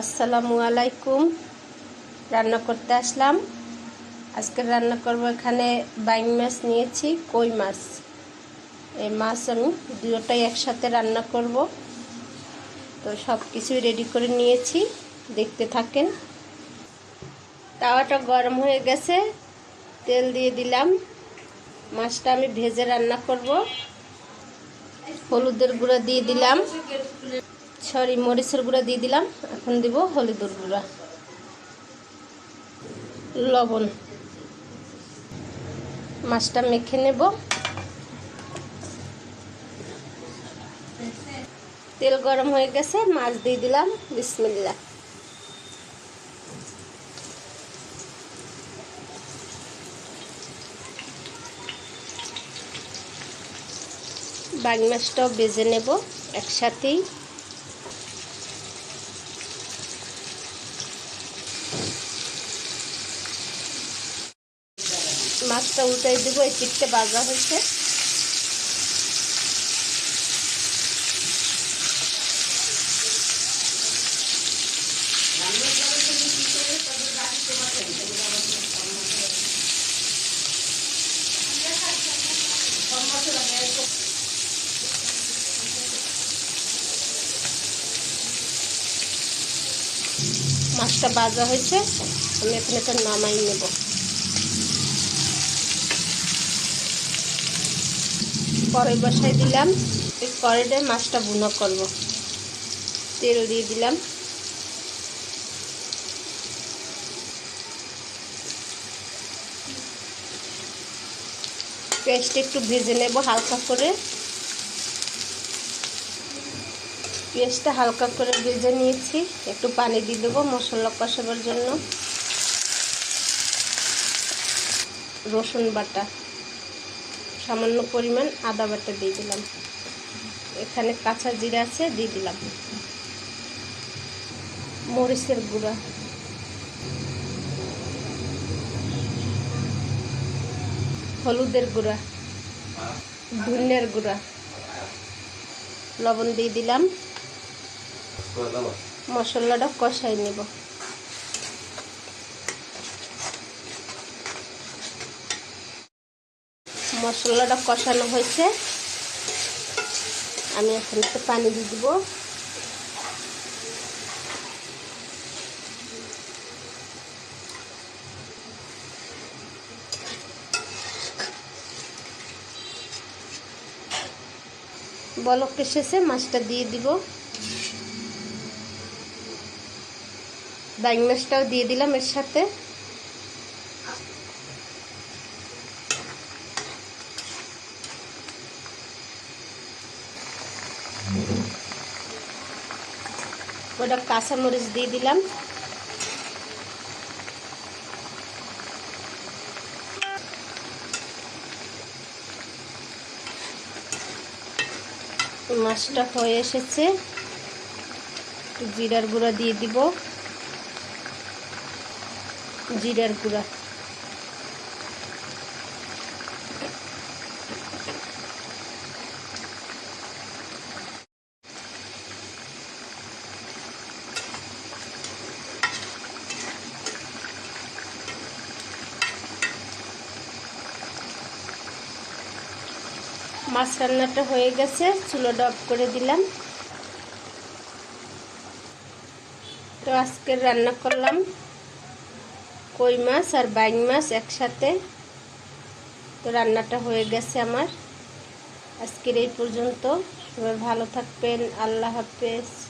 আসসালামু আলাইকুম। রান্না করতে আসলাম। আজকে রান্না করব এখানে বাইং মাছ নিয়েছি, কই মাছ। এই মাছ আমি দুটোটাই একসাথে রান্না করব। তো সব কিছুই রেডি করে নিয়েছি, দেখতে থাকেন। তাওয়াটা গরম হয়ে গেছে, তেল দিয়ে দিলাম। মাছটা আমি ভেজে রান্না করব। হলুদের গুঁড়ো দিয়ে দিলাম। সরি, মরিচের গুঁড়া দিয়ে দিলাম। এখন দিব হলুদের গুঁড়া। লবণ। মাছটা মেখে নেব। তেল গরম হয়ে গেছে, মাছ দিয়ে দিলাম। বিসমিল্লা বাগি মাছটাও বেজে নেব একসাথেই। মাছটা উল্টাই দেবো, এই পিঠটা বাজা হয়েছে। মাছটা বাজা হয়েছে, আমি এখানে তো নামাই নেব। কড়াই বসাই দিলাম। এই কড়াইটায় মাছটা বুনো করব। তেল দিয়ে দিলাম। পেঁয়াজটা একটু ভেজে নেব হালকা করে। পেঁয়াজটা হালকা করে ভেজে নিয়েছি। একটু পানি দিয়ে দেবো মশলা কষাবার জন্য। রসুন বাটা। সামান্য পরিমাণ আদা বাটা দিয়ে দিলাম। এখানে কাঁচা জিরা আছে দিয়ে দিলাম। মরিচের গুঁড়া। হলুদের গুঁড়া। ধনিয়ার গুঁড়া। লবণ দিয়ে দিলাম। মশলাটা কষাই নেব। মশলাটা কষানো হয়েছে। আমি এখন একটু পানি দিয়ে দেবো। বলক এসেছে, মাছটা দিয়ে দিব। বাইং মাছটাও দিয়ে দিলাম এর সাথে। ওটা কাঁচামরিচ দিয়ে দিলাম। মাছটা হয়ে এসেছে। জিরার গুঁড়া দিয়ে দিব। জিরার গুঁড়া। মাছ রান্নাটা হয়ে গেছে, চুলো ডব করে দিলাম। তো আজকে রান্না করলাম কই মাছ আর বাইন মাছ একসাথে। তো রান্নাটা হয়ে গেছে আমার। আজকের এই পর্যন্ত। সবাই ভালো থাকবেন। আল্লাহ হাফেজ।